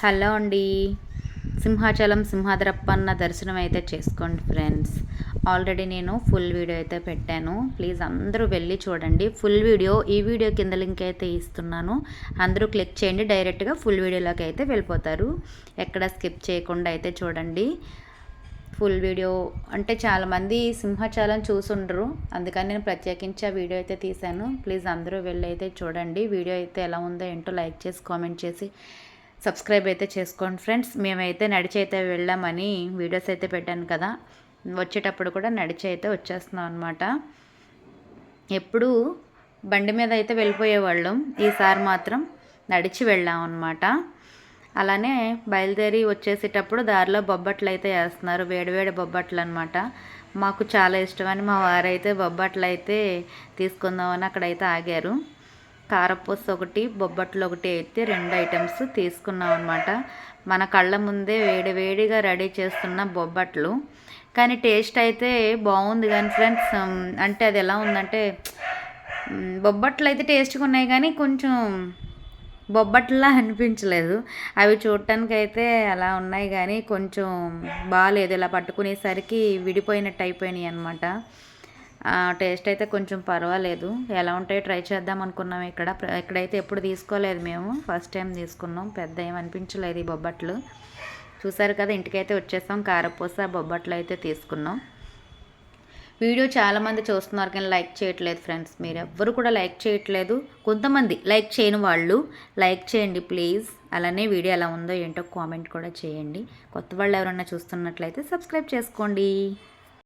Hello అండి. సింహాచలం సింహాద్రప్పన్న దర్శనం అయితే చేసుకోండి ఫ్రెండ్స్. ఆల్రెడీ నేను ఫుల్ వీడియో అయితే పెట్టాను. ప్లీజ్ అందరూ వెళ్ళి చూడండి. ఫుల్ వీడియో ఈ వీడియో కింద లింక్ అయితే ఇస్తున్నాను. అందరూ క్లిక్ చేయండి డైరెక్ట్గా ఫుల్ వీడియోలోకి అయితే వెళ్ళిపోతారు. ఎక్కడ స్కిప్ చేయకుండా అయితే చూడండి. ఫుల్ వీడియో అంటే చాలామంది సింహాచలం చూసుండరు. అందుకని నేను ప్రత్యేకించి ఆ వీడియో అయితే తీశాను. ప్లీజ్ అందరూ వెళ్ళి అయితే చూడండి. వీడియో అయితే ఎలా ఉందో ఏంటో లైక్ చేసి కామెంట్ చేసి సబ్స్క్రైబ్ అయితే చేసుకోండి ఫ్రెండ్స్. మేమైతే నడిచి అయితే వెళ్ళామని వీడియోస్ అయితే పెట్టాను కదా. వచ్చేటప్పుడు కూడా నడిచి అయితే వచ్చేస్తున్నాం అనమాట ఎప్పుడూ బండి మీద అయితే వెళ్ళిపోయేవాళ్ళం. ఈసారి మాత్రం నడిచి వెళ్ళాం అనమాట అలానే బయలుదేరి వచ్చేసేటప్పుడు దారిలో బొబ్బట్లు అయితే వేస్తున్నారు. వేడివేడి బొబ్బట్లు అనమాట మాకు చాలా ఇష్టమని మా వారైతే బొబ్బట్లు అయితే తీసుకుందామని అక్కడైతే ఆగారు. కారపూస ఒకటి బొబ్బట్లు ఒకటి అయితే రెండు ఐటమ్స్ తీసుకున్నాం అనమాట మన కళ్ళ ముందే వేడి వేడిగా రెడీ చేస్తున్న బొబ్బట్లు. కానీ టేస్ట్ అయితే బాగుంది కానీ ఫ్రెండ్స్ అంటే అది ఎలా ఉందంటే బొబ్బట్లు అయితే టేస్ట్గా ఉన్నాయి కానీ కొంచెం బొబ్బట్లా అనిపించలేదు. అవి చూడటానికి అయితే అలా ఉన్నాయి కానీ కొంచెం బాగాలేదు ఇలా పట్టుకునేసరికి విడిపోయినట్టు అయిపోయినాయి అనమాట టేస్ట్ అయితే కొంచెం పర్వాలేదు. ఎలా ఉంటాయో ట్రై చేద్దాం అనుకున్నాం ఇక్కడ. ఇక్కడైతే ఎప్పుడు తీసుకోలేదు మేము. ఫస్ట్ టైం తీసుకున్నాం. పెద్ద ఏం అనిపించలేదు ఈ బొబ్బట్లు. చూసారు కదా ఇంటికైతే వచ్చేసాం. కారపూస బొబ్బట్లు అయితే తీసుకున్నాం. వీడియో చాలామంది చూస్తున్నారు కానీ లైక్ చేయట్లేదు ఫ్రెండ్స్. మీరు ఎవ్వరు కూడా లైక్ చేయట్లేదు. కొంతమంది లైక్ చేయని వాళ్ళు లైక్ చేయండి ప్లీజ్. అలానే వీడియో ఎలా ఉందో ఏంటో కామెంట్ కూడా చేయండి. కొత్త వాళ్ళు ఎవరన్నా చూస్తున్నట్లయితే సబ్స్క్రైబ్ చేసుకోండి.